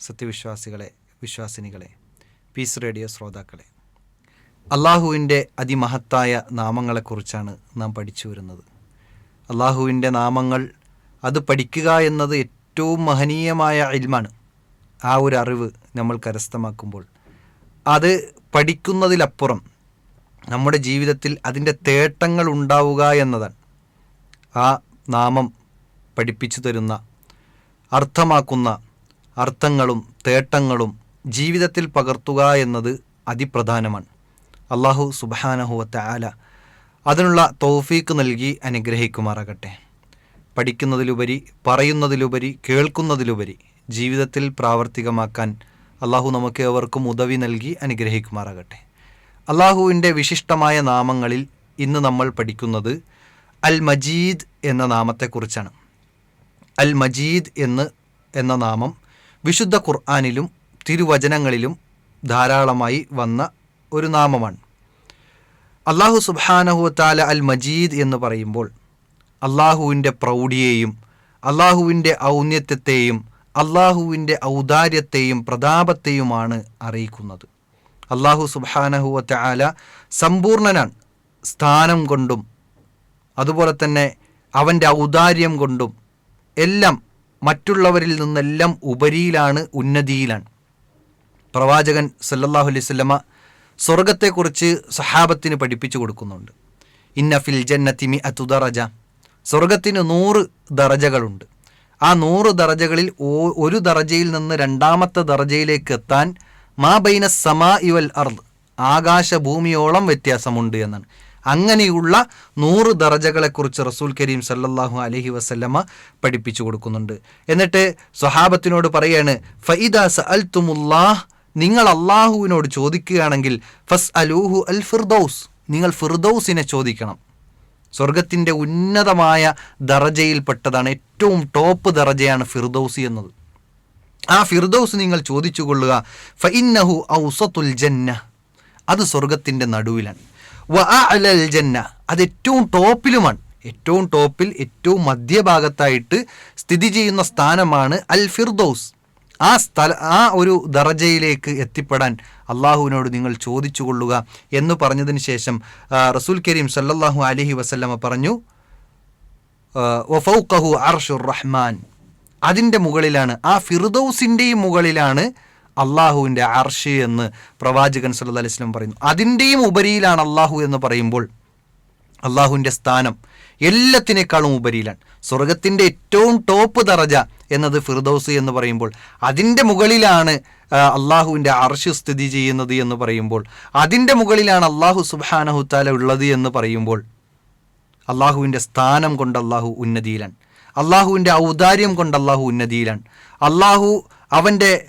സത്യവിശ്വാസികളെ വിശ്വാസിനികളെ piece radio ശ്രോതാക്കളെ. അള്ളാഹുവിന്റെ അതിമഹത്തായ നാമങ്ങളെക്കുറിച്ചാണ് നാം പഠിച്ചു വരുന്നത് അള്ളാഹുവിന്റെ നാമങ്ങൾ അത് പഠിക്കുക എന്നത് ഏറ്റവും മഹനീയമായ ഇൽമാണ്. ആ ഒരു അറിവ് നമ്മൾ കരസ്ഥമാക്കുമ്പോൾ അത് പഠിക്കുന്നതിലപ്പുറം നമ്മുടെ ജീവിതത്തിൽ അതിന്റെ തേട്ടങ്ങൾ ഉണ്ടാവുക എന്നതാണ് ആ നാമം പഠിപ്പിച്ചു തരുന്ന അർത്ഥമാക്കുന്ന അർത്ഥങ്ങളും തേട്ടങ്ങളും ജീവിതത്തിൽ പകർത്തുക എന്നത് അതിപ്രധാനമാണ്. അള്ളാഹു സുബാനഹുവത്ത ആല അതിനുള്ള തൗഫീക്ക് നൽകി അനുഗ്രഹിക്കുമാറാകട്ടെ. പഠിക്കുന്നതിലുപരി പറയുന്നതിലുപരി കേൾക്കുന്നതിലുപരി ജീവിതത്തിൽ പ്രാവർത്തികമാക്കാൻ അള്ളാഹു നമുക്ക് അവർക്കും ഉദവി നൽകി അനുഗ്രഹിക്കുമാറാകട്ടെ. അള്ളാഹുവിന്റെ വിശിഷ്ടമായ നാമങ്ങളിൽ ഇന്ന് നമ്മൾ പഠിക്കുന്നത് അൽ മജീദ് എന്ന നാമത്തെക്കുറിച്ചാണ്. അൽ മജീദ് എന്ന് എന്ന നാമം വിശുദ്ധ ഖുർആാനിലും തിരുവചനങ്ങളിലും ധാരാളമായി വന്ന ഒരു നാമമാണ്. അള്ളാഹു സുബാനഹുത്താല അൽ മജീദ് എന്ന് പറയുമ്പോൾ അള്ളാഹുവിന്റെ പ്രൗഢിയെയും അള്ളാഹുവിന്റെ ഔന്നത്യത്തെയും അള്ളാഹുവിന്റെ ഔദാര്യത്തെയും പ്രതാപത്തെയുമാണ് അറിയിക്കുന്നത്. അള്ളാഹു സുബാനഹുവത്ത ആല സമ്പൂർണനാണ്. സ്ഥാനം കൊണ്ടും അതുപോലെ തന്നെ അവന്റെ ഔദാര്യം കൊണ്ടും എല്ലാം മറ്റുള്ളവരിൽ നിന്നെല്ലാം ഉപരിയിലാണ് ഉന്നതിയിലാണ്. പ്രവാചകൻ സല്ലല്ലാഹു അലൈഹി സ്വർഗത്തെക്കുറിച്ച് സഹാബത്തിന് പഠിപ്പിച്ചു കൊടുക്കുന്നുണ്ട്. ഇന്ന ഫിൽ ജന്നത്തിമി അതുദറജ സ്വർഗത്തിന് നൂറ് ദറജകളുണ്ട്. ആ നൂറ് ദറജകളിൽ ഒരു ദറജയിൽ നിന്ന് രണ്ടാമത്തെ ദറജയിലേക്ക് എത്താൻ മാ ബൈന സമാ ഇവൽ അർദ് ആകാശഭൂമിയോളം വ്യത്യാസമുണ്ട് എന്നാണ്. അങ്ങനെയുള്ള നൂറ് ദറജകളെക്കുറിച്ച് റസൂൽ കരീം സല്ലാഹു അലഹി വസല്ലമ പഠിപ്പിച്ചു കൊടുക്കുന്നുണ്ട്. എന്നിട്ട് സ്വഹാബത്തിനോട് പറയാണ് ഫൈദ അൽ തുമുല്ലാഹ് നിങ്ങൾ അള്ളാഹുവിനോട് ചോദിക്കുകയാണെങ്കിൽ ഫസ് അലൂഹു അൽ ഫിർദൌസ് നിങ്ങൾ ഫിർദൌസിനെ ചോദിക്കണം. സ്വർഗത്തിന്റെ ഉന്നതമായ ദറജയിൽപ്പെട്ടതാണ് ഏറ്റവും ടോപ്പ് ദറജയാണ് ഫിർദൌസി എന്നത്. ആ ഫിർദൌസ് നിങ്ങൾ ചോദിച്ചു കൊള്ളുക ഫഇന്നഹു ഔസത്തുൽ ജന്ന അത് സ്വർഗത്തിന്റെ നടുവിലാണ്. വ ജന്ന. അത് ഏറ്റവും ടോപ്പിലുമാണ്. ഏറ്റവും ടോപ്പിൽ ഏറ്റവും മധ്യഭാഗത്തായിട്ട് സ്ഥിതി ചെയ്യുന്ന സ്ഥാനമാണ് അൽ ഫിർദോസ്. ആ സ്ഥല ആ ഒരു ദറജയിലേക്ക് എത്തിപ്പെടാൻ അള്ളാഹുവിനോട് നിങ്ങൾ ചോദിച്ചു കൊള്ളുക എന്ന് പറഞ്ഞതിന് ശേഷം റസൂൽ കരീം സല്ലാഹു അലഹി വസ്ല്ലമ പറഞ്ഞു വഫൗഖഹു അർഷുർ റഹ്മാൻ. അതിന്റെ മുകളിലാണ് ആ ഫിർദൌസിന്റെയും മുകളിലാണ് അള്ളാഹുവിന്റെ അർഷ് എന്ന് പ്രവാചകൻ സല്ലു അലൈഹി സ്വലം പറയുന്നു. അതിന്റെയും ഉപരിയിലാണ് അള്ളാഹു എന്ന് പറയുമ്പോൾ അള്ളാഹുവിന്റെ സ്ഥാനം എല്ലാത്തിനേക്കാളും ഉപരിയിലാണ്. സ്വർഗത്തിന്റെ ഏറ്റവും ടോപ്പ് ദറജ എന്നത് ഫിർദൌസ് എന്ന് പറയുമ്പോൾ അതിന്റെ മുകളിലാണ് അള്ളാഹുവിന്റെ അർഷ് സ്ഥിതി ചെയ്യുന്നത് എന്ന് പറയുമ്പോൾ അതിന്റെ മുകളിലാണ് അള്ളാഹു സുബാനഹുത്താല ഉള്ളത് എന്ന് പറയുമ്പോൾ അള്ളാഹുവിന്റെ സ്ഥാനം കൊണ്ട് അള്ളാഹു ഉന്നതിയിലാണ്. അള്ളാഹുവിന്റെ ഔദാര്യം കൊണ്ട് അള്ളാഹു ഉന്നതിയിലാണ്. അള്ളാഹു അവന്റെ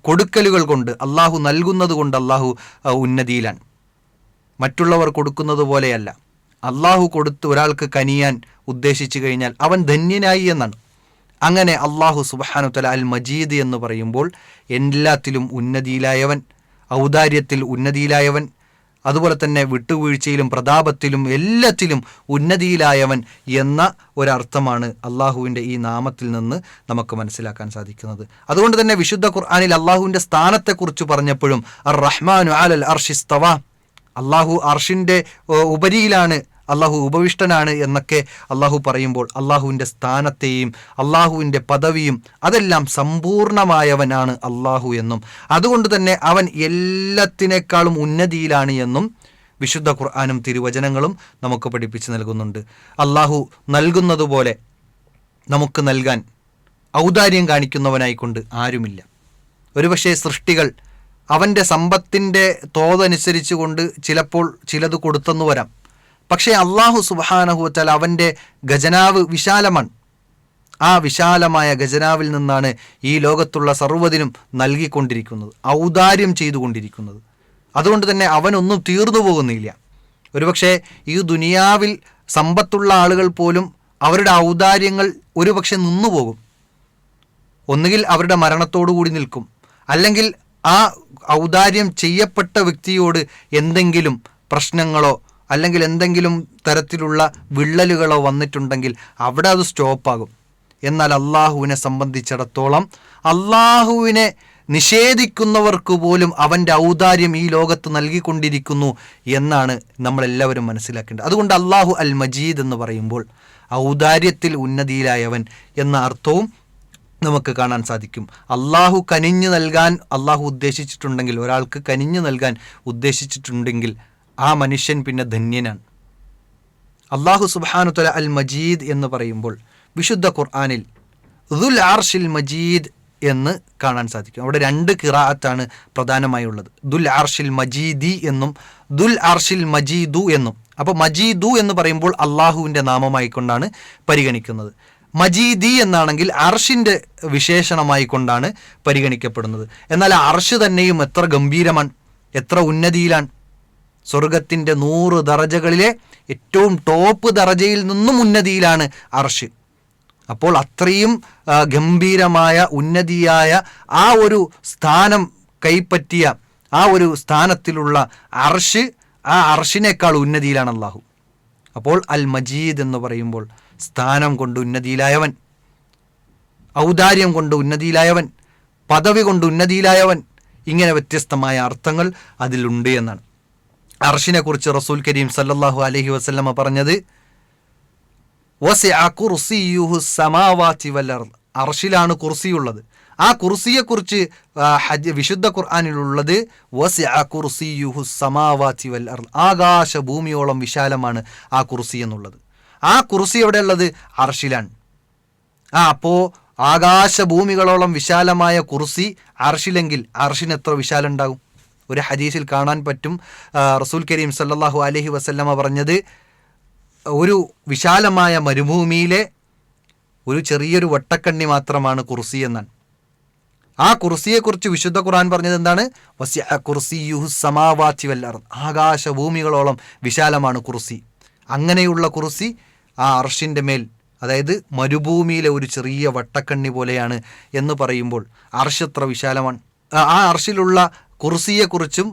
കൊടുക്കലുകൾ കൊണ്ട് അള്ളാഹു നൽകുന്നത് കൊണ്ട് അള്ളാഹു ഉന്നതിയിലാണ്. മറ്റുള്ളവർ കൊടുക്കുന്നത് പോലെയല്ല. അള്ളാഹു കൊടുത്ത് ഒരാൾക്ക് കനിയാൻ ഉദ്ദേശിച്ചു കഴിഞ്ഞാൽ അവൻ ധന്യനായി എന്നാണ്. അങ്ങനെ അള്ളാഹു സുബാനുത്തല അൽ മജീദ് എന്ന് പറയുമ്പോൾ എല്ലാത്തിലും ഉന്നതിയിലായവൻ ഔദാര്യത്തിൽ ഉന്നതിയിലായവൻ അതുപോലെ തന്നെ വിട്ടുവീഴ്ചയിലും പ്രതാപത്തിലും എല്ലാത്തിലും ഉന്നതിയിലായവൻ എന്ന ഒരർത്ഥമാണ് അള്ളാഹുവിന്റെ ഈ നാമത്തിൽ നിന്ന് നമുക്ക് മനസ്സിലാക്കാൻ സാധിക്കുന്നത്. അതുകൊണ്ട് തന്നെ വിശുദ്ധ ഖുർആാനിൽ അള്ളാഹുവിന്റെ സ്ഥാനത്തെക്കുറിച്ച് പറഞ്ഞപ്പോഴും അർ റഹ്മാനു അൽ അർഷിസ്തവ അള്ളാഹു അർഷിന്റെ ഉപരിയിലാണ് അള്ളാഹു ഉപവിഷ്ടനാണ് എന്നൊക്കെ അള്ളാഹു പറയുമ്പോൾ അള്ളാഹുവിന്റെ സ്ഥാനത്തെയും അള്ളാഹുവിന്റെ പദവിയും അതെല്ലാം സമ്പൂർണമായവനാണ് അള്ളാഹു എന്നും. അതുകൊണ്ട് തന്നെ അവൻ എല്ലാത്തിനേക്കാളും ഉന്നതിയിലാണ് എന്നും വിശുദ്ധ ഖുർആാനും തിരുവചനങ്ങളും നമുക്ക് പഠിപ്പിച്ച് നൽകുന്നുണ്ട്. അള്ളാഹു നൽകുന്നതുപോലെ നമുക്ക് നൽകാൻ ഔദാര്യം കാണിക്കുന്നവനായിക്കൊണ്ട് ആരുമില്ല. ഒരുപക്ഷെ സൃഷ്ടികൾ അവന്റെ സമ്പത്തിന്റെ തോതനുസരിച്ച് കൊണ്ട് ചിലപ്പോൾ ചിലത് കൊടുത്തെന്നു വരാം. പക്ഷേ അള്ളാഹു സുബാനഹുവച്ചാൽ അവന്റെ ഖജനാവ് വിശാലമാണ്. ആ വിശാലമായ ഖജനാവിൽ നിന്നാണ് ഈ ലോകത്തുള്ള സർവതിനും നൽകിക്കൊണ്ടിരിക്കുന്നത് ഔദാര്യം ചെയ്തുകൊണ്ടിരിക്കുന്നത്. അതുകൊണ്ട് തന്നെ അവനൊന്നും തീർന്നു പോകുന്നില്ല. ഒരുപക്ഷെ ഈ ദുനിയാവിൽ സമ്പത്തുള്ള ആളുകൾ പോലും അവരുടെ ഔദാര്യങ്ങൾ ഒരുപക്ഷെ നിന്നുപോകും ഒന്നുകിൽ അവരുടെ മരണത്തോടു കൂടി നിൽക്കും. അല്ലെങ്കിൽ ആ ഔദാര്യം ചെയ്യപ്പെട്ട വ്യക്തിയോട് എന്തെങ്കിലും പ്രശ്നങ്ങളോ അല്ലെങ്കിൽ എന്തെങ്കിലും തരത്തിലുള്ള വിള്ളലുകളോ വന്നിട്ടുണ്ടെങ്കിൽ അവിടെ അത് സ്റ്റോപ്പാകും. എന്നാൽ അള്ളാഹുവിനെ സംബന്ധിച്ചിടത്തോളം അള്ളാഹുവിനെ നിഷേധിക്കുന്നവർക്ക് പോലും അവന്റെ ഔദാര്യം ഈ ലോകത്ത് നൽകിക്കൊണ്ടിരിക്കുന്നു എന്നാണ് നമ്മളെല്ലാവരും മനസ്സിലാക്കേണ്ടത്. അതുകൊണ്ട് അള്ളാഹു അൽ മജീദ് എന്ന് പറയുമ്പോൾ ഔദാര്യത്തിൽ ഉന്നതിയിലായവൻ എന്ന അർത്ഥവും നമുക്ക് കാണാൻ സാധിക്കും. അള്ളാഹു കനിഞ്ഞു നൽകാൻ അള്ളാഹു ഉദ്ദേശിച്ചിട്ടുണ്ടെങ്കിൽ ഒരാൾക്ക് കനിഞ്ഞു നൽകാൻ ഉദ്ദേശിച്ചിട്ടുണ്ടെങ്കിൽ ആ മനുഷ്യൻ പിന്നെ ധന്യനാണ്. അള്ളാഹു സുബാനുത്തല അൽ മജീദ് എന്ന് പറയുമ്പോൾ വിശുദ്ധ ഖുർആാനിൽ ദുൽ ആർഷിൽ മജീദ് എന്ന് കാണാൻ സാധിക്കും. അവിടെ രണ്ട് കിറാഅത്താണ് പ്രധാനമായുള്ളത്. ദുൽ ആർഷിൽ മജീദി എന്നും ദുൽ ആർഷിൽ മജീദു എന്നും. അപ്പോൾ മജീദു എന്ന് പറയുമ്പോൾ അള്ളാഹുവിന്റെ നാമമായിക്കൊണ്ടാണ് പരിഗണിക്കുന്നത്. മജീദി എന്നാണെങ്കിൽ അർഷിന്റെ വിശേഷണമായി കൊണ്ടാണ് പരിഗണിക്കപ്പെടുന്നത്. എന്നാൽ അർഷ് തന്നെയും എത്ര ഗംഭീരമാണ് എത്ര ഉന്നതിയിലാണ് സ്വർഗത്തിന്റെ നൂറ് ദറജകളിലെ ഏറ്റവും ടോപ്പ് ദറജയിൽ നിന്നും ഉന്നതിയിലാണ് അർഷ്. അപ്പോൾ അത്രയും ഗംഭീരമായ ഉന്നതിയായ ആ ഒരു സ്ഥാനം കൈപ്പറ്റിയ ആ ഒരു സ്ഥാനത്തിലുള്ള അർഷ് ആ അർഷിനേക്കാൾ ഉന്നതിയിലാണ് അള്ളാഹു അപ്പോൾ അൽ മജീദ് എന്ന് പറയുമ്പോൾ സ്ഥാനം കൊണ്ട് ഉന്നതിയിലായവൻ ഔദാര്യം കൊണ്ട് ഉന്നതിയിലായവൻ പദവി കൊണ്ട് ഉന്നതിയിലായവൻ ഇങ്ങനെ വ്യത്യസ്തമായ അർത്ഥങ്ങൾ അതിലുണ്ട് എന്നാണ്. അർഷിനെ കുറിച്ച് റസൂൽ കരീം സല്ലാഹു അലഹി വസ്ലമ പറഞ്ഞത് അർഷിലാണ് കുർസിയുള്ളത്. ആ കുർസിയെക്കുറിച്ച് വിശുദ്ധ ഖുർആാനിലുള്ളത് ആകാശ ഭൂമിയോളം വിശാലമാണ് ആ കുർസി എന്നുള്ളത്. ആ കുർസി എവിടെ ഉള്ളത് അർഷിലാണ്. ആ അപ്പോൾ ആകാശഭൂമികളോളം വിശാലമായ കുർസി അർഷിലെങ്കിൽ അർഷിന് എത്ര വിശാലം ഉണ്ടാകും? ഒരു ഹദീസിൽ കാണാൻ പറ്റും. റസൂൽ കരീം സല്ലാഹു അലഹി വസല്ലമ പറഞ്ഞത് ഒരു വിശാലമായ മരുഭൂമിയിലെ ഒരു ചെറിയൊരു വട്ടക്കണ്ണി മാത്രമാണ് കുർസി എന്നാണ്. ആ കുർസിയെക്കുറിച്ച് വിശുദ്ധ ഖുർആൻ പറഞ്ഞത് എന്താണ്? സമാവാത്തി ആകാശ ആകാശഭൂമികളോളം വിശാലമാണ് കുർസി. അങ്ങനെയുള്ള കുർസി ആ അർഷിന്റെ മേൽ അതായത് മരുഭൂമിയിലെ ഒരു ചെറിയ വട്ടക്കണ്ണി പോലെയാണ് എന്ന് പറയുമ്പോൾ അർഷ് വിശാലമാണ്? ആ അർഷിലുള്ള കുർസിയെക്കുറിച്ചും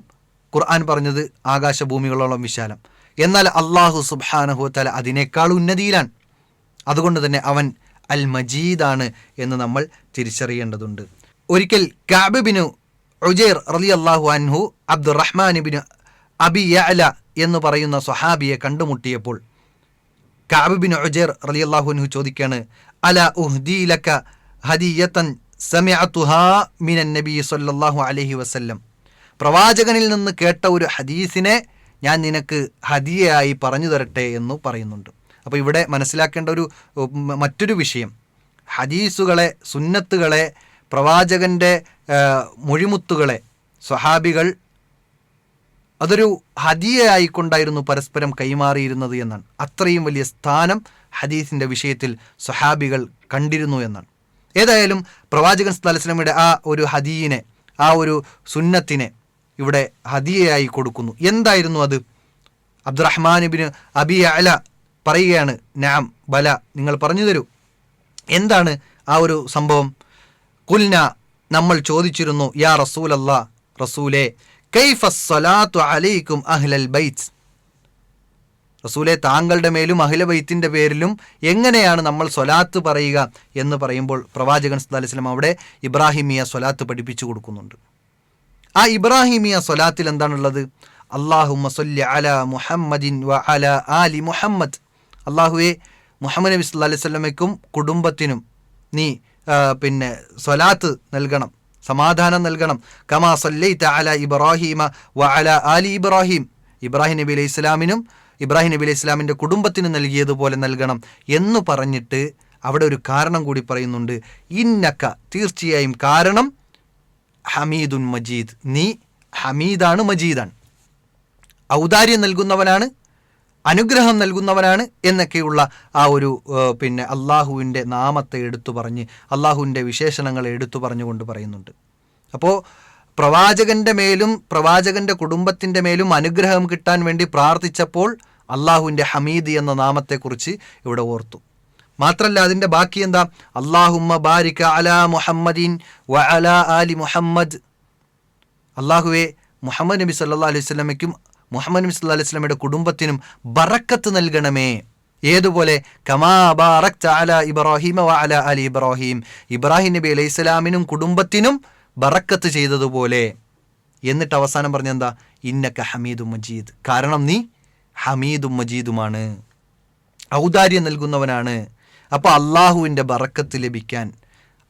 ഖുർആൻ പറഞ്ഞത് ആകാശഭൂമികളോളം വിശാലം. എന്നാൽ അള്ളാഹു സുബാനഹു തല അതിനേക്കാൾ ഉന്നതിയിലാണ്. അതുകൊണ്ട് തന്നെ അവൻ അൽ മജീദാണ് എന്ന് നമ്മൾ തിരിച്ചറിയേണ്ടതുണ്ട്. ഒരിക്കൽ കാബിബിനു ഉജേർ റലി അള്ളാഹു അൻഹു അബ്ദുറഹ്മാനിബിന് അബി യഅല എന്ന് പറയുന്ന സ്വഹാബിയെ കണ്ടുമുട്ടിയപ്പോൾ കാബിബിൻ ഉജേർ റലി അള്ളാഹു അൻഹു ചോദിക്കാണ് അല ഉഹ്ദീലക്ക ഹദിയത്തൻ സമിഅത്തുഹാ മിനൻ നബി സല്ലാഹു അലഹി വസല്ലം? പ്രവാചകനിൽ നിന്ന് കേട്ട ഒരു ഹദീസിനെ ഞാൻ നിനക്ക് ഹദിയയായി പറഞ്ഞു തരട്ടെ എന്ന് പറയുന്നുണ്ട്. അപ്പോൾ ഇവിടെ മനസ്സിലാക്കേണ്ട ഒരു മറ്റൊരു വിഷയം. ഹദീസുകളെ സുന്നത്തുകളെ പ്രവാചകന്റെ മൊഴിമുത്തുകളെ സ്വഹാബികൾ അതൊരു ഹദിയയായിക്കൊണ്ടായിരുന്നു പരസ്പരം കൈമാറിയിരുന്നത് എന്നാണ്. അത്രയും വലിയ സ്ഥാനം ഹദീസിന്റെ വിഷയത്തിൽ സ്വഹാബികൾ കണ്ടിരുന്നു എന്നാണ്. ഏതായാലും പ്രവാചകൻ സ്ഥലസ്ലമിയുടെ ആ ഒരു ഹദീനെ ആ ഒരു സുന്നത്തിനെ ഇവിടെ ഹദിയയായി കൊടുക്കുന്നു. എന്തായിരുന്നു അത്? അബ്ദുറഹ്മാനിബിന് അബി അല പറയുകയാണ് നാം ബല നിങ്ങൾ പറഞ്ഞു തരൂ. എന്താണ് ആ ഒരു സംഭവം? കുൽന നമ്മൾ ചോദിച്ചിരുന്നു യാ റസൂൽ അല്ലാ റസൂലെ കൈഫസ്വലാത്തു അലൈക്കും അഹ്ലൽ ബൈത്ത്? റസൂലെ താങ്കളുടെ മേലും അഹില ബൈത്തിന്റെ പേരിലും എങ്ങനെയാണ് നമ്മൾ സ്വലാത്ത് പറയുക എന്ന് പറയുമ്പോൾ പ്രവാചകൻ സല്ലാസ്ലം അവിടെ ഇബ്രാഹിമിയ സ്വലാത്ത് പഠിപ്പിച്ചു കൊടുക്കുന്നുണ്ട്. ആ ഇബ്രാഹിമിയ സ്വലാത്തിൽ എന്താണുള്ളത്? അള്ളാഹു മസല്ലി അല മുഹമ്മദിൻ വ അല ആലി മുഹമ്മദ്. അള്ളാഹുവെ മുഹമ്മദ് നബി സല്ലാ അലൈഹി സ്വലമയ്ക്കും കുടുംബത്തിനും നീ പിന്നെ സ്വലാത്ത് നൽകണം സമാധാനം നൽകണം. കമാ സല്ലൈത്ത അല ഇബ്രാഹിമ വ അല ആലി ഇബ്രാഹിം. ഇബ്രാഹിം നബി അലൈഹി ഇസ്ലാമിനും ഇബ്രാഹിം നബി അലൈഹി ഇസ്ലാമിന്റെ കുടുംബത്തിന് നൽകിയതുപോലെ നൽകണം എന്ന് പറഞ്ഞിട്ട് അവിടെ ഒരു കാരണം കൂടി പറയുന്നുണ്ട്. ഇന്നക്ക തീർച്ചയായും കാരണം ഹമീദുൻ മജീദ്. നീ ഹമീദാണ് മജീദാണ്. ഔദാര്യം നൽകുന്നവനാണ് അനുഗ്രഹം നൽകുന്നവനാണ് എന്നൊക്കെയുള്ള ആ ഒരു പിന്നെ അള്ളാഹുവിന്റെ നാമത്തെ എടുത്തു പറഞ്ഞ് അള്ളാഹുവിന്റെ വിശേഷണങ്ങളെ എടുത്തു പറഞ്ഞുകൊണ്ട് പറയുന്നുണ്ട്. അപ്പോൾ പ്രവാചകന്റെ മേലും പ്രവാചകന്റെ കുടുംബത്തിന്റെ മേലും അനുഗ്രഹം കിട്ടാൻ വേണ്ടി പ്രാർത്ഥിച്ചപ്പോൾ അള്ളാഹുവിന്റെ ഹമീദ് എന്ന നാമത്തെക്കുറിച്ച് ഇവിടെ ഓർത്തു. മാത്രല്ല അതിന്റെ ബാക്കി എന്താ? അള്ളാഹുമ്മ ബാരിക്ക അലാ മുഹമ്മദീൻ വ അലാ ആലി മുഹമ്മദ്. അള്ളാഹുവെ മുഹമ്മദ് നബി സല്ലാ അലൈഹി സ്വലമയ്ക്കും മുഹമ്മദ് നബി സല്ലാ അലൈഹി സ്വലമയുടെ കുടുംബത്തിനും ബറക്കത്ത് നൽകണമേ. ഏതുപോലെ? കമാ ബാറക്ത അല ഇബ്രാഹിമ വ അല അലി ഇബ്രാഹിം. ഇബ്രാഹിം നബി അലൈഹി സ്വലാമിനും കുടുംബത്തിനും ബറക്കത്ത് ചെയ്തതുപോലെ. എന്നിട്ട് അവസാനം പറഞ്ഞെന്താ ഇന്നക്ക ഹമീദു മജീദ്. കാരണം നീ ഹമീദും മജീദുമാണ്. ഔദാര്യം നൽകുന്നവനാണ്. അപ്പോൾ അള്ളാഹുവിന്റെ ബറക്കത്ത് ലഭിക്കാൻ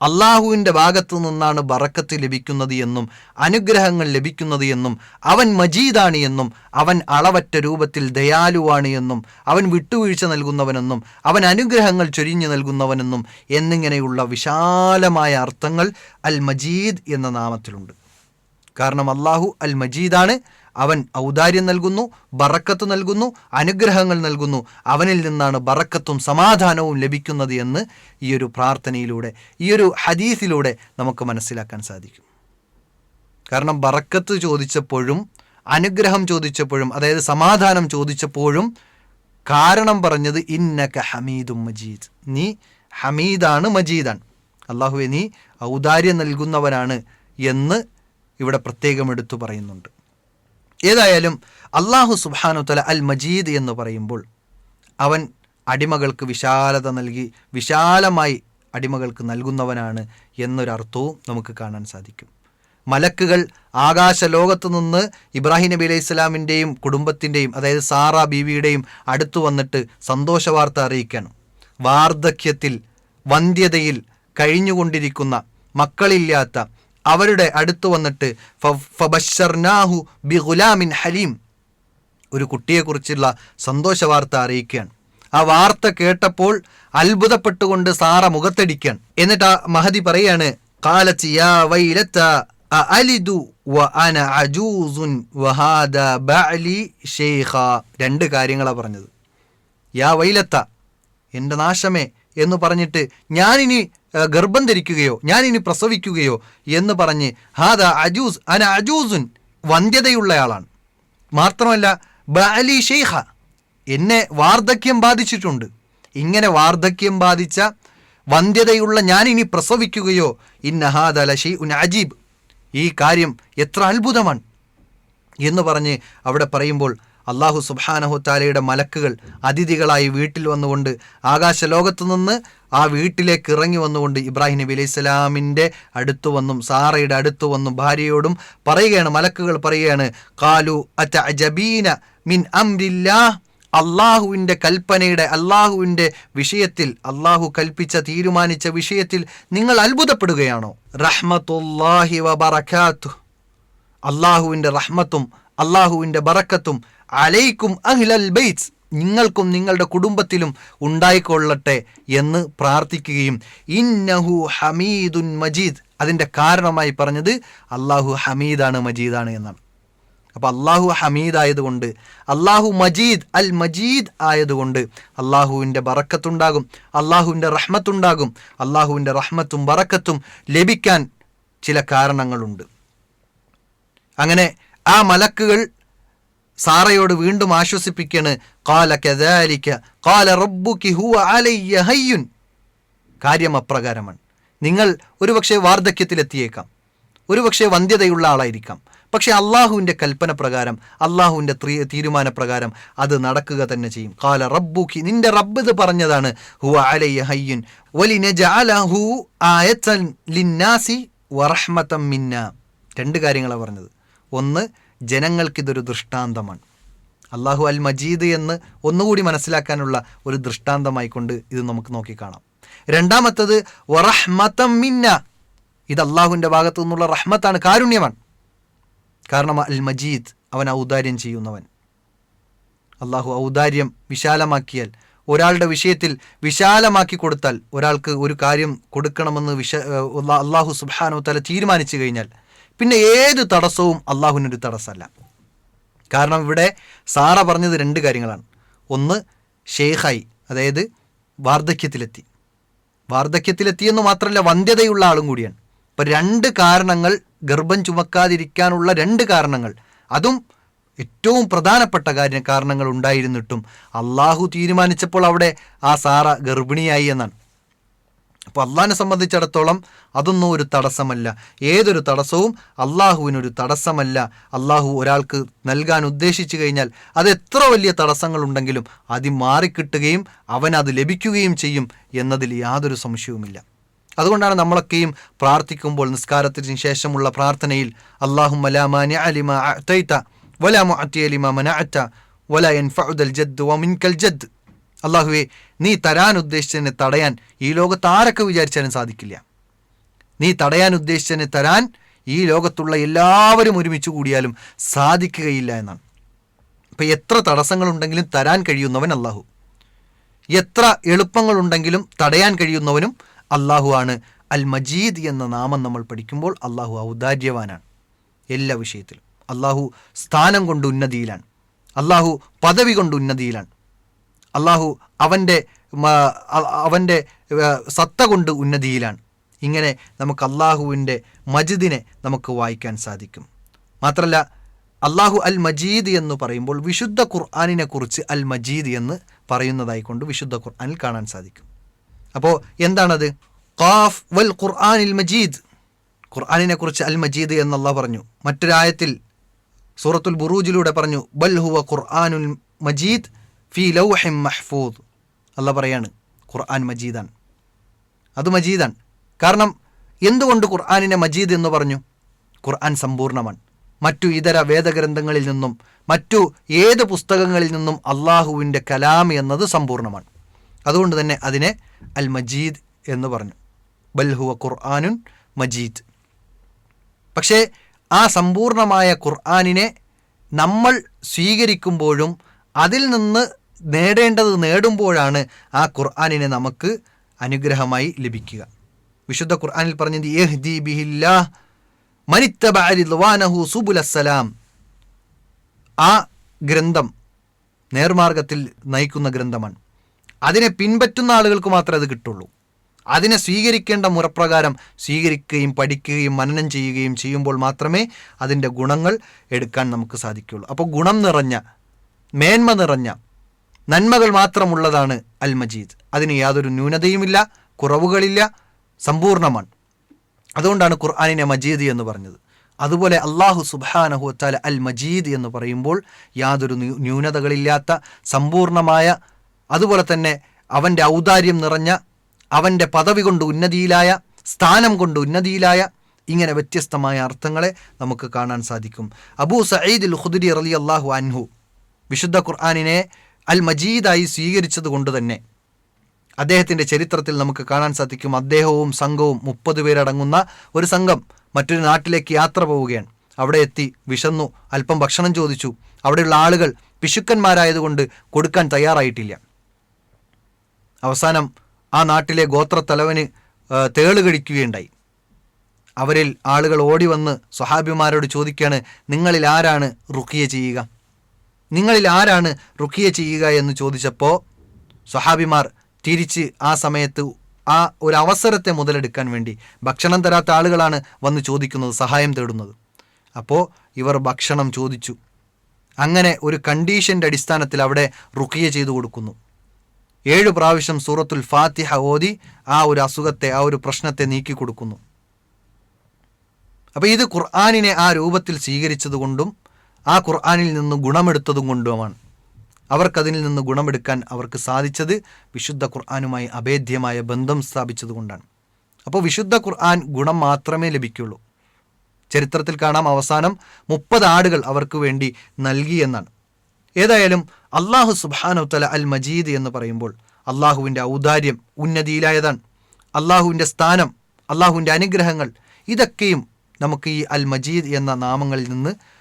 അള്ളാഹുവിന്റെ ഭാഗത്തു നിന്നാണ് ബറക്കത്ത് ലഭിക്കുന്നത് എന്നും അനുഗ്രഹങ്ങൾ ലഭിക്കുന്നത് എന്നും അവൻ മജീദാണ് എന്നും അവൻ അളവറ്റ രൂപത്തിൽ ദയാലുവാണ് എന്നും അവൻ വിട്ടുവീഴ്ച നൽകുന്നവനെന്നും അവൻ അനുഗ്രഹങ്ങൾ ചൊരിഞ്ഞു നൽകുന്നവനെന്നും എന്നിങ്ങനെയുള്ള വിശാലമായ അർത്ഥങ്ങൾ അൽ മജീദ് എന്ന നാമത്തിലുണ്ട്. കാരണം അള്ളാഹു അൽ മജീദാണ് അവൻ ഔദാര്യം നൽകുന്നു ബറക്കത്ത് നൽകുന്നു അനുഗ്രഹങ്ങൾ നൽകുന്നു. അവനിൽ നിന്നാണ് ബറക്കത്തും സമാധാനവും ലഭിക്കുന്നത് എന്ന് ഈ ഒരു പ്രാർത്ഥനയിലൂടെ ഈ ഒരു ഹദീസിലൂടെ നമുക്ക് മനസ്സിലാക്കാൻ സാധിക്കും. കാരണം ബറക്കത്ത് ചോദിച്ചപ്പോഴും അനുഗ്രഹം ചോദിച്ചപ്പോഴും അതായത് സമാധാനം ചോദിച്ചപ്പോഴും കാരണം പറഞ്ഞത് ഇന്നക ഹമീദും മജീദ്. നീ ഹമീദാണ് മജീദാണ്. അള്ളാഹുവെ നീ ഔദാര്യം നൽകുന്നവനാണ് എന്ന് ഇവിടെ പ്രത്യേകം എടുത്തു പറയുന്നുണ്ട്. ഏതായാലും അള്ളാഹു സുബാനു തല അൽ മജീദ് എന്ന് പറയുമ്പോൾ അവൻ അടിമകൾക്ക് വിശാലത നൽകി വിശാലമായി അടിമകൾക്ക് നൽകുന്നവനാണ് എന്നൊരർത്ഥവും നമുക്ക് കാണാൻ സാധിക്കും. മലക്കുകൾ ആകാശ ലോകത്ത് നിന്ന് ഇബ്രാഹിം നബി അലൈഹി ഇസ്ലാമിന്റെയും കുടുംബത്തിന്റെയും അതായത് സാറ ബീവിയുടെയും അടുത്തു വന്നിട്ട് സന്തോഷ വാർത്ത അറിയിക്കണം. വാർദ്ധക്യത്തിൽ വന്ധ്യതയിൽ കഴിഞ്ഞുകൊണ്ടിരിക്കുന്ന മക്കളില്ലാത്ത അവരുടെ അടുത്ത് വന്നിട്ട് ബി ഗുലാമിൻ ഹലീം. ഒരു കുട്ടിയെക്കുറിച്ചുള്ള സന്തോഷ വാർത്ത അറിയിക്കുകയാണ്. ആ വാർത്ത കേട്ടപ്പോൾ അത്ഭുതപ്പെട്ടുകൊണ്ട് സാറ മുഖത്തടിക്കാൻ എന്നിട്ട് ആ മഹതി പറയാണ് ബഅലി രണ്ട് കാര്യങ്ങളാണ് പറഞ്ഞത്. യാ വൈലത്ത എന്റെ നാശമേ എന്ന് പറഞ്ഞിട്ട് ഞാനിനി ഗർഭം ധരിക്കുകയോ ഞാനിനി പ്രസവിക്കുകയോ എന്ന് പറഞ്ഞ് ഹാദ അജൂസ് അന അജൂസുൻ വന്ധ്യതയുള്ളയാളാണ്. മാത്രമല്ല ബഅലി ഷെയ്ഖ എന്നെ വാർദ്ധക്യം ബാധിച്ചിട്ടുണ്ട്. ഇങ്ങനെ വാർദ്ധക്യം ബാധിച്ച വന്ധ്യതയുള്ള ഞാനിനി പ്രസവിക്കുകയോ ഇന്നഹാദ ലഷി ഉൻ അജീബ് ഈ കാര്യം എത്ര അത്ഭുതമാണ് എന്ന് പറഞ്ഞ് അവിടെ പറയുമ്പോൾ അള്ളാഹു സുബാനഹു താലയുടെ മലക്കുകൾ അതിഥികളായി വീട്ടിൽ വന്നുകൊണ്ട് ആകാശലോകത്തു നിന്ന് ആ വീട്ടിലേക്ക് ഇറങ്ങി വന്നുകൊണ്ട് ഇബ്രാഹിം നബി അലൈഹി സ്വലാമിന്റെ അടുത്തു വന്നും സാറയുടെ അടുത്തു വന്നും ഭാര്യയോടും പറയുകയാണ് മലക്കുകൾ പറയുകയാണ് കാലു അറ്റ മിൻ അംരില്ലാ അള്ളാഹുവിന്റെ കൽപ്പനയുടെ അള്ളാഹുവിന്റെ വിഷയത്തിൽ അള്ളാഹു കൽപ്പിച്ച തീരുമാനിച്ച വിഷയത്തിൽ നിങ്ങൾ അത്ഭുതപ്പെടുകയാണോ? റഹ്മത്തുല്ലാഹി വബറക്കാത്തു അള്ളാഹുവിന്റെ റഹ്മത്തും അള്ളാഹുവിന്റെ ബറക്കത്തും അലൈക്കും അഹ്ലൽ ബെയ്റ്റ്സ് നിങ്ങൾക്കും നിങ്ങളുടെ കുടുംബത്തിലും ഉണ്ടായിക്കൊള്ളട്ടെ എന്ന് പ്രാർത്ഥിക്കുകയും ഇന്നഹു ഹമീദുൻ മജീദ്. അതിന്റെ കാരണമായി പറഞ്ഞത് അള്ളാഹു ഹമീദാണ് മജീദാണ് എന്നാണ്. അപ്പോൾ അള്ളാഹു ഹമീദ് ആയതുകൊണ്ട് അള്ളാഹു മജീദ് അൽ മജീദ് ആയതുകൊണ്ട് അള്ളാഹുവിന്റെ ബറക്കത്തുണ്ടാകും അള്ളാഹുവിന്റെ റഹ്മത്തുണ്ടാകും അള്ളാഹുവിന്റെ റഹ്മത്തും ബറക്കത്തും ലഭിക്കാൻ ചില കാരണങ്ങളുണ്ട്. അങ്ങനെ ആ മലക്കുകൾ സാറയോട് വീണ്ടും ആശ്വസിപ്പിക്കാണ്. കാല കദാലിക്ക കാല റബ്ബുക്കി ഹുവ അലയ്യ ഹയ്യുൻ. കാര്യം അപ്രകാരമാണ്. നിങ്ങൾ ഒരുപക്ഷെ വാർദ്ധക്യത്തിലെത്തിയേക്കാം. ഒരുപക്ഷെ വന്ധ്യതയുള്ള ആളായിരിക്കാം. പക്ഷേ അള്ളാഹുവിന്റെ കൽപ്പന പ്രകാരം അള്ളാഹുവിന്റെ തീരുമാനപ്രകാരം അത് നടക്കുക തന്നെ ചെയ്യും. കാല റബ്ബുക്കി നിന്റെ റബ്ബ് ഇത് പറഞ്ഞതാണ്. ഹുവ അലയ്യ ഹയ്യുൻ. വലിനജഅലഹു ആയത്തൻ ലിന്നാസി വറഹ്മതം മിന്ന. രണ്ട് കാര്യങ്ങളാണ് പറഞ്ഞത്. ഒന്ന് ജനങ്ങൾക്കിതൊരു ദൃഷ്ടാന്തമാണ്. അള്ളാഹു അൽ മജീദ് എന്ന് ഒന്നുകൂടി മനസ്സിലാക്കാനുള്ള ഒരു ദൃഷ്ടാന്തമായിക്കൊണ്ട് ഇത് നമുക്ക് നോക്കിക്കാണാം. രണ്ടാമത്തത് വറഹ്മതം മിന്ന. ഇത് അള്ളാഹുവിന്റെ ഭാഗത്തു നിന്നുള്ള റഹ്മത്താണ് കാരുണ്യമാണ്. കാരണം അൽ മജീദ് അവൻ ഔദാര്യം ചെയ്യുന്നവൻ. അള്ളാഹു ഔദാര്യം വിശാലമാക്കിയാൽ ഒരാളുടെ വിഷയത്തിൽ വിശാലമാക്കി കൊടുത്താൽ ഒരാൾക്ക് ഒരു കാര്യം കൊടുക്കണമെന്ന് വിശ അള്ളാ- അള്ളാഹു സുബാനോ തല തീരുമാനിച്ചു കഴിഞ്ഞാൽ പിന്നെ ഏത് തടസ്സവും അള്ളാഹുവിനൊരു തടസ്സമല്ല. കാരണം ഇവിടെ സാറ പറഞ്ഞത് രണ്ട് കാര്യങ്ങളാണ്. ഒന്ന് ഷെയ്ഖായി അതായത് വാർദ്ധക്യത്തിലെത്തി. വാർദ്ധക്യത്തിലെത്തിയെന്ന് മാത്രമല്ല വന്ധ്യതയുള്ള ആളും കൂടിയാണ്. അപ്പം രണ്ട് കാരണങ്ങൾ ഗർഭം ചുമക്കാതിരിക്കാനുള്ള രണ്ട് കാരണങ്ങൾ അതും ഏറ്റവും പ്രധാനപ്പെട്ട കാര്യ കാരണങ്ങൾ ഉണ്ടായിരുന്നിട്ടും അള്ളാഹു തീരുമാനിച്ചപ്പോൾ അവിടെ ആ സാറ ഗർഭിണിയായി എന്നാണ്. അപ്പോൾ അള്ളാഹിനെ സംബന്ധിച്ചിടത്തോളം അതൊന്നും ഒരു തടസ്സമല്ല. ഏതൊരു തടസ്സവും അള്ളാഹുവിനൊരു തടസ്സമല്ല. അള്ളാഹു ഒരാൾക്ക് നൽകാൻ ഉദ്ദേശിച്ചു കഴിഞ്ഞാൽ അത് എത്ര വലിയ തടസ്സങ്ങളുണ്ടെങ്കിലും അത് മാറിക്കിട്ടുകയും അവൻ അത് ലഭിക്കുകയും ചെയ്യും എന്നതിൽ യാതൊരു സംശയവുമില്ല. അതുകൊണ്ടാണ് നമ്മളൊക്കെയും പ്രാർത്ഥിക്കുമ്പോൾ നിസ്കാരത്തിന് ശേഷമുള്ള പ്രാർത്ഥനയിൽ അള്ളാഹു മലാമാനി അലിമ അത്തൈത്ത വലാ മുഅത്തി അലിമ വലാ വല യൻഫഉദൽ ജദ് വമിൻകൽ ജദ് അള്ളാഹുവെ നീ തരാൻ ഉദ്ദേശിച്ചതിനെ തടയാൻ ഈ ലോകത്ത് ആരൊക്കെ വിചാരിച്ചാലും സാധിക്കില്ല. നീ തടയാൻ ഉദ്ദേശിച്ചതിനെ തരാൻ ഈ ലോകത്തുള്ള എല്ലാവരും ഒരുമിച്ച് കൂടിയാലും സാധിക്കുകയില്ല എന്നാണ്. ഇപ്പം എത്ര തടസ്സങ്ങളുണ്ടെങ്കിലും തരാൻ കഴിയുന്നവൻ അള്ളാഹു എത്ര എളുപ്പങ്ങളുണ്ടെങ്കിലും തടയാൻ കഴിയുന്നവനും അള്ളാഹു ആണ്. അൽ മജീദ് എന്ന നാമം നമ്മൾ പഠിക്കുമ്പോൾ അള്ളാഹു ഔദാര്യവാനാണ് എല്ലാ വിഷയത്തിലും. അള്ളാഹു സ്ഥാനം കൊണ്ട് ഉന്നതിയിലാണ്. അള്ളാഹു പദവി കൊണ്ട് ഉന്നതിയിലാണ്. അള്ളാഹു അവന്റെ അവന്റെ സത്ത കൊണ്ട് ഉന്നതിയിലാണ്. ഇങ്ങനെ നമുക്ക് അള്ളാഹുവിന്റെ മജിദിനെ നമുക്ക് വായിക്കാൻ സാധിക്കും. മാത്രമല്ല അള്ളാഹു അൽ മജീദ് എന്ന് പറയുമ്പോൾ വിശുദ്ധ ഖുർആാനിനെ കുറിച്ച് അൽ മജീദ് എന്ന് പറയുന്നതായി കൊണ്ട് വിശുദ്ധ ഖുർആാനിൽ കാണാൻ സാധിക്കും. അപ്പോൾ എന്താണത്? ഖാഫ് വൽ ഖുർആാനിൽ മജീദ്. ഖുർആാനിനെ കുറിച്ച് അൽ മജീദ് എന്നല്ല പറഞ്ഞു. മറ്റൊരായത്തിൽ സൂറത്തുൽ ബുറൂജിലൂടെ പറഞ്ഞു ബൽ ഹുവ ഖുർആാനുൽ മജീദ് ഫി ലൗഹിം മഹ്ഫൂദ്. അല്ല പറയാണ് ഖുർആൻ മജീദാണ്. അത് മജീദാണ്. കാരണം എന്തുകൊണ്ട് ഖുർആാനിനെ മജീദ് എന്ന് പറഞ്ഞു? ഖുർആൻ സമ്പൂർണമാണ് മറ്റു ഇതര വേദഗ്രന്ഥങ്ങളിൽ നിന്നും മറ്റു ഏത് പുസ്തകങ്ങളിൽ നിന്നും അള്ളാഹുവിന്റെ കലാം എന്നത് സമ്പൂർണമാണ് അതുകൊണ്ട് തന്നെ അതിനെ അൽ മജീദ് എന്ന് പറഞ്ഞു. ബൽഹുവ ഖുർആാനുൻ മജീദ്. പക്ഷേ ആ സമ്പൂർണമായ ഖുർആാനിനെ നമ്മൾ സ്വീകരിക്കുമ്പോഴും അതിൽ നിന്ന് നേടേണ്ടത് നേടുമ്പോഴാണ് ആ ഖുർആാനിനെ നമുക്ക് അനുഗ്രഹമായി ലഭിക്കുക. വിശുദ്ധ ഖുർആാനിൽ പറഞ്ഞത് യഹ്ദി ബിഹില്ലാ മനിത്തബാനഹു സുബുലസ്സലാം ആ ഗ്രന്ഥം നേർമാർഗത്തിൽ നയിക്കുന്ന ഗ്രന്ഥമാണ്. അതിനെ പിൻപറ്റുന്ന ആളുകൾക്ക് മാത്രമേ അത് കിട്ടുള്ളൂ. അതിനെ സ്വീകരിക്കേണ്ട മുറപ്രകാരം സ്വീകരിക്കുകയും പഠിക്കുകയും മനനം ചെയ്യുകയും ചെയ്യുമ്പോൾ മാത്രമേ അതിന്റെ ഗുണങ്ങൾ എടുക്കാൻ നമുക്ക് സാധിക്കുകയുള്ളൂ. അപ്പോൾ ഗുണം നിറഞ്ഞ മേന്മ നിറഞ്ഞ നന്മകൾ മാത്രമുള്ളതാണ് അൽ മജീദ് അതിന് യാതൊരു ന്യൂനതയുമില്ല കുറവുകളില്ല സമ്പൂർണമാണ് അതുകൊണ്ടാണ് ഖുർആാനിനെ മജീദ് എന്ന് പറഞ്ഞത്. അതുപോലെ അള്ളാഹു സുബാനഹുത്താല അൽ മജീദ് എന്ന് പറയുമ്പോൾ യാതൊരു ന്യൂനതകളില്ലാത്ത സമ്പൂർണമായ അതുപോലെ തന്നെ അവന്റെ ഔദാര്യം നിറഞ്ഞ അവന്റെ പദവി കൊണ്ട് ഉന്നതിയിലായ സ്ഥാനം കൊണ്ട് ഉന്നതിയിലായ ഇങ്ങനെ വ്യത്യസ്തമായ അർത്ഥങ്ങളെ നമുക്ക് കാണാൻ സാധിക്കും. അബൂ സയ്യിദ് ഖുദുരി റലി അള്ളാഹു അൻഹു വിശുദ്ധ ഖുർആാനിനെ അൽ മജീദായി സ്വീകരിച്ചത് കൊണ്ട് തന്നെ അദ്ദേഹത്തിന്റെ ചരിത്രത്തിൽ നമുക്ക് കാണാൻ സാധിക്കും അദ്ദേഹവും സംഘവും മുപ്പത് പേരടങ്ങുന്ന ഒരു സംഘം മറ്റൊരു നാട്ടിലേക്ക് യാത്ര പോവുകയാണ്. അവിടെ എത്തി വിശന്നു അല്പം ഭക്ഷണം ചോദിച്ചു. അവിടെയുള്ള ആളുകൾ പിശുക്കന്മാരായതുകൊണ്ട് കൊടുക്കാൻ തയ്യാറായിട്ടില്ല. അവസാനം ആ നാട്ടിലെ ഗോത്രത്തലവന് തേൾ കഴിക്കുകയുണ്ടായി അവരിൽ ആളുകൾ ഓടി വന്ന് സ്വഹാബിമാരോട് ചോദിക്കുകയാണ് നിങ്ങളിൽ ആരാണ് റുക്കിയ ചെയ്യുക? നിങ്ങളിൽ ആരാണ് റുക്കിയ ചെയ്യുക എന്ന് ചോദിച്ചപ്പോൾ സ്വഹാബിമാർ തിരിച്ച് ആ സമയത്ത് ആ ഒരു അവസരത്തെ മുതലെടുക്കാൻ വേണ്ടി ഭക്ഷണം തരാത്ത ആളുകളാണ് വന്ന് ചോദിക്കുന്നത് സഹായം തേടുന്നത്. അപ്പോൾ ഇവർ ഭക്ഷണം ചോദിച്ചു. അങ്ങനെ ഒരു കണ്ടീഷന്റെ അടിസ്ഥാനത്തിൽ അവിടെ റുക്കിയ ചെയ്തു കൊടുക്കുന്നു. ഏഴ് പ്രാവശ്യം സൂറത്തുൽ ഫാത്തിഹ ഓതി ആ ഒരു അസുഖത്തെ ആ ഒരു പ്രശ്നത്തെ നീക്കി കൊടുക്കുന്നു. അപ്പോൾ ഇത് ഖുർആാനിനെ ആ രൂപത്തിൽ സ്വീകരിച്ചതുകൊണ്ടും ആ ഖുർആാനിൽ നിന്ന് ഗുണമെടുത്തതും കൊണ്ടുമാണ്. അവർക്കതിൽ നിന്ന് ഗുണമെടുക്കാൻ അവർക്ക് സാധിച്ചത് വിശുദ്ധ ഖുർആാനുമായി അഭേദ്യമായ ബന്ധം സ്ഥാപിച്ചതുകൊണ്ടാണ് അപ്പോൾ വിശുദ്ധ ഖുർആൻ ഗുണം മാത്രമേ ലഭിക്കുള്ളൂ. ചരിത്രത്തിൽ കാണാം അവസാനം മുപ്പത് ആടുകൾ അവർക്ക് വേണ്ടി നൽകി എന്നാണ്. ഏതായാലും അള്ളാഹു സുബാനുത്തല അൽ മജീദ് എന്ന് പറയുമ്പോൾ അള്ളാഹുവിന്റെ ഔദാര്യം ഉന്നതിയിലായതാണ്. അള്ളാഹുവിന്റെ സ്ഥാനം അള്ളാഹുവിന്റെ അനുഗ്രഹങ്ങൾ ഇതൊക്കെയും നമുക്ക് ഈ അൽ മജീദ് എന്ന നാമങ്ങളിൽ നിന്ന്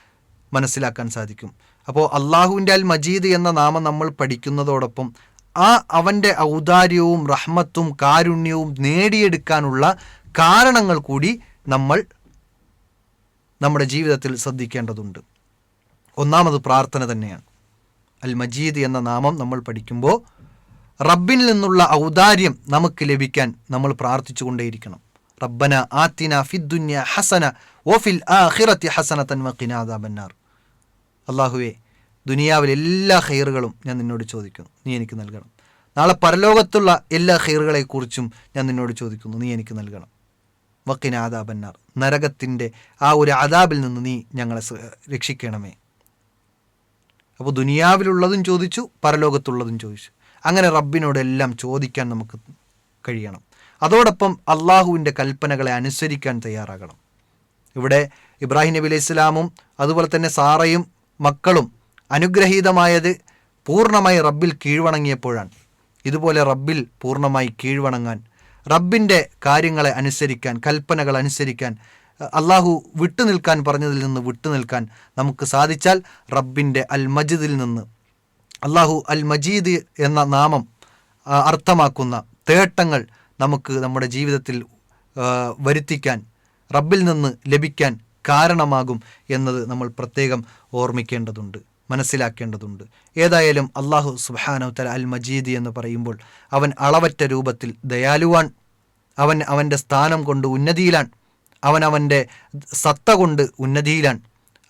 മനസ്സിലാക്കാൻ സാധിക്കും. അപ്പോൾ അള്ളാഹുവിന്റെ അൽ മജീദ് എന്ന നാമം നമ്മൾ പഠിക്കുന്നതോടൊപ്പം ആ അവന്റെ ഔദാര്യവും റഹ്മത്തും കാരുണ്യവും നേടിയെടുക്കാനുള്ള കാരണങ്ങൾ കൂടി നമ്മൾ നമ്മുടെ ജീവിതത്തിൽ ശ്രദ്ധിക്കേണ്ടതുണ്ട്. ഒന്നാമത് പ്രാർത്ഥന തന്നെയാണ്. അൽ മജീദ് എന്ന നാമം നമ്മൾ പഠിക്കുമ്പോൾ റബ്ബിൽ നിന്നുള്ള ഔദാര്യം നമുക്ക് ലഭിക്കാൻ നമ്മൾ പ്രാർത്ഥിച്ചു കൊണ്ടേയിരിക്കണം റബ്ബന ആത്തിന ഫിദ്ദുന്യ ഹസന ഓഫിൽ ഹസന ഹസനത്തൻ വക്കിനാദാ ബന്നാർ അള്ളാഹുവേ ദുനിയാവിലെ എല്ലാ ഹെയറുകളും ഞാൻ നിന്നോട് ചോദിക്കുന്നു. നീ എനിക്ക് നൽകണം. നാളെ പരലോകത്തുള്ള എല്ലാ ഹെയറുകളെക്കുറിച്ചും ഞാൻ നിന്നോട് ചോദിക്കുന്നു. നീ എനിക്ക് നൽകണം. വക്കിന ആദാബന്നാർ നരകത്തിന്റെ ആ ഒരു ആദാബിൽ നിന്ന് നീ ഞങ്ങളെ രക്ഷിക്കണമേ. അപ്പോൾ ദുനിയാവിലുള്ളതും ചോദിച്ചു പരലോകത്തുള്ളതും ചോദിച്ചു. അങ്ങനെ റബ്ബിനോടെല്ലാം ചോദിക്കാൻ നമുക്ക് കഴിയണം. അതോടൊപ്പം അള്ളാഹുവിന്റെ കൽപ്പനകളെ അനുസരിക്കാൻ തയ്യാറാകണം. ഇവിടെ ഇബ്രാഹിം നബി അലൈഹി ഇസ്ലാമും അതുപോലെ തന്നെ സാറയും മക്കളും അനുഗ്രഹീതമായത് പൂർണമായി റബ്ബിൽ കീഴ്വണങ്ങിയപ്പോഴാണ്. ഇതുപോലെ റബ്ബിൽ പൂർണമായി കീഴ്വണങ്ങാൻ റബ്ബിന്റെ കാര്യങ്ങളെ അനുസരിക്കാൻ കൽപ്പനകൾ അനുസരിക്കാൻ അള്ളാഹു വിട്ടുനിൽക്കാൻ പറഞ്ഞതിൽ നിന്ന് വിട്ടുനിൽക്കാൻ നമുക്ക് സാധിച്ചാൽ റബ്ബിന്റെ അൽ മജിദിൽ നിന്ന് അള്ളാഹു അൽ മജീദ് എന്ന നാമം അർത്ഥമാക്കുന്ന തേട്ടങ്ങൾ നമുക്ക് നമ്മുടെ ജീവിതത്തിൽ വരുത്തിക്കാൻ റബ്ബിൽ നിന്ന് ലഭിക്കാൻ കാരണമാകും എന്നത് നമ്മൾ പ്രത്യേകം ഓർമ്മിക്കേണ്ടതുണ്ട് മനസ്സിലാക്കേണ്ടതുണ്ട്. ഏതായാലും അള്ളാഹു സുബാനോ അൽ മജീദ് എന്ന് പറയുമ്പോൾ അവൻ അളവറ്റ രൂപത്തിൽ ദയാലുവാൻ അവൻ അവന്റെ സ്ഥാനം കൊണ്ട് ഉന്നതിയിലാൻ അവൻ അവന്റെ സത്ത കൊണ്ട് ഉന്നതിയിലാൻ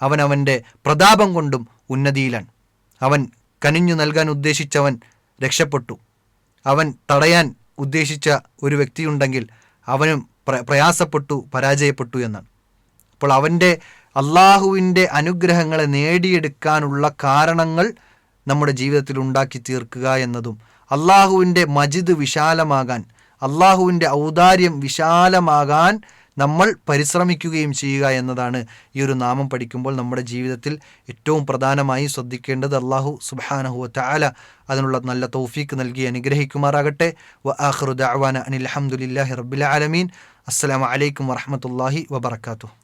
അവൻ അവന്റെ പ്രതാപം കൊണ്ടും ഉന്നതിയിലാൻ. അവൻ കനിഞ്ഞു നൽകാൻ ഉദ്ദേശിച്ചവൻ രക്ഷപ്പെട്ടു. അവൻ തടയാൻ ഉദ്ദേശിച്ച ഒരു വ്യക്തിയുണ്ടെങ്കിൽ അവനും പ്രയാസപ്പെട്ടു പരാജയപ്പെട്ടു എന്നാണ്. അപ്പോൾ അവന്റെ അള്ളാഹുവിന്റെ അനുഗ്രഹങ്ങളെ നേടിയെടുക്കാനുള്ള കാരണങ്ങൾ നമ്മുടെ ജീവിതത്തിൽ ഉണ്ടാക്കി തീർക്കുക എന്നതും അള്ളാഹുവിന്റെ മജിദ് വിശാലമാകാൻ അള്ളാഹുവിന്റെ ഔദാര്യം വിശാലമാകാൻ നമ്മൾ പരിശ്രമിക്കുകയും ചെയ്യുക എന്നതാണ് ഈ ഒരു നാമം പഠിക്കുമ്പോൾ നമ്മുടെ ജീവിതത്തിൽ ഏറ്റവും പ്രധാനമായി ശ്രദ്ധിക്കേണ്ടത്. അള്ളാഹു സുബാനഹു താല അതിനുള്ള നല്ല തൗഫീക്ക് നൽകി അനുഗ്രഹിക്കുമാറാകട്ടെ. വ ആഖിറു ദഅവാന അനിൽ അഹമ്മദില്ലാഹി റബ്ബിൽ ആലമീൻ. അസ്സലാമു അലൈക്കും വറഹ്മത്തുള്ളാഹി വബറകാതുഹു.